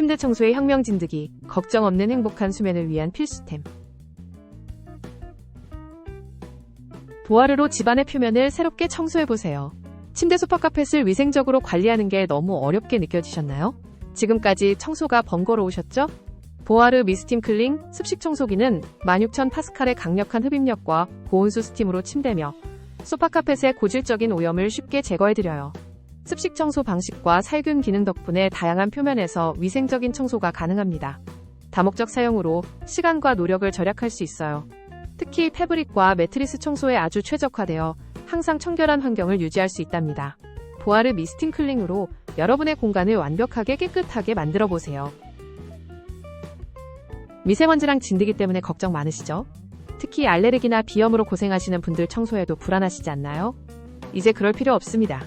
침대 청소의 혁명 진드기, 걱정 없는 행복한 수면을 위한 필수템. 보아르로 집안의 표면을 새롭게 청소해보세요. 침대 소파 카펫을 위생적으로 관리하는 게 너무 어렵게 느껴지셨나요? 지금까지 청소가 번거로우셨죠? 보아르 미스팀 클링 습식 청소기는 16,000 파스칼의 강력한 흡입력과 고온수 스팀으로 침대며 소파 카펫의 고질적인 오염을 쉽게 제거해드려요. 습식 청소 방식과 살균 기능 덕분에 다양한 표면에서 위생적인 청소가 가능합니다. 다목적 사용으로 시간과 노력을 절약할 수 있어요. 특히 패브릭과 매트리스 청소에 아주 최적화되어 항상 청결한 환경을 유지할 수 있답니다. 보아르 미스팅 클링으로 여러분의 공간을 완벽하게 깨끗하게 만들어 보세요. 미세먼지랑 진드기 때문에 걱정 많으시죠? 특히 알레르기나 비염으로 고생하시는 분들 청소에도 불안하시지 않나요? 이제 그럴 필요 없습니다.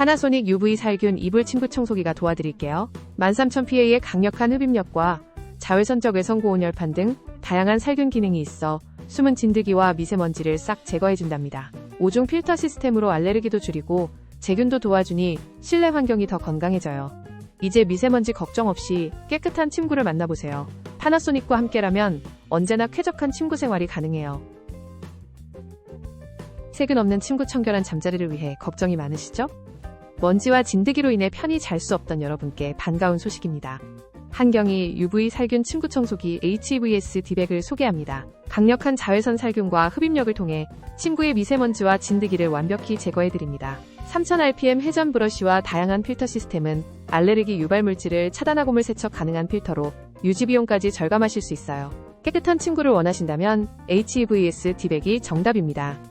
파나소닉 UV 살균 이불 침구 청소기가 도와드릴게요. 13000PA의 강력한 흡입력과 자외선적 외선 고온 열판 등 다양한 살균 기능이 있어 숨은 진드기와 미세먼지를 싹 제거해준답니다. 5중 필터 시스템으로 알레르기도 줄이고 세균도 도와주니 실내 환경이 더 건강해져요. 이제 미세먼지 걱정 없이 깨끗한 침구를 만나보세요. 파나소닉과 함께라면 언제나 쾌적한 침구 생활이 가능해요. 세균 없는 침구 청결한 잠자리를 위해 걱정이 많으시죠? 먼지와 진드기로 인해 편히 잘 수 없던 여러분께 반가운 소식입니다. 한경이 UV 살균 침구 청소기 HVS 디백을 소개합니다. 강력한 자외선 살균과 흡입력을 통해 침구의 미세먼지와 진드기를 완벽히 제거해드립니다. 3000rpm 회전 브러쉬와 다양한 필터 시스템은 알레르기 유발 물질을 차단하고 물 세척 가능한 필터로 유지 비용까지 절감하실 수 있어요. 깨끗한 침구를 원하신다면 HVS 디백이 정답입니다.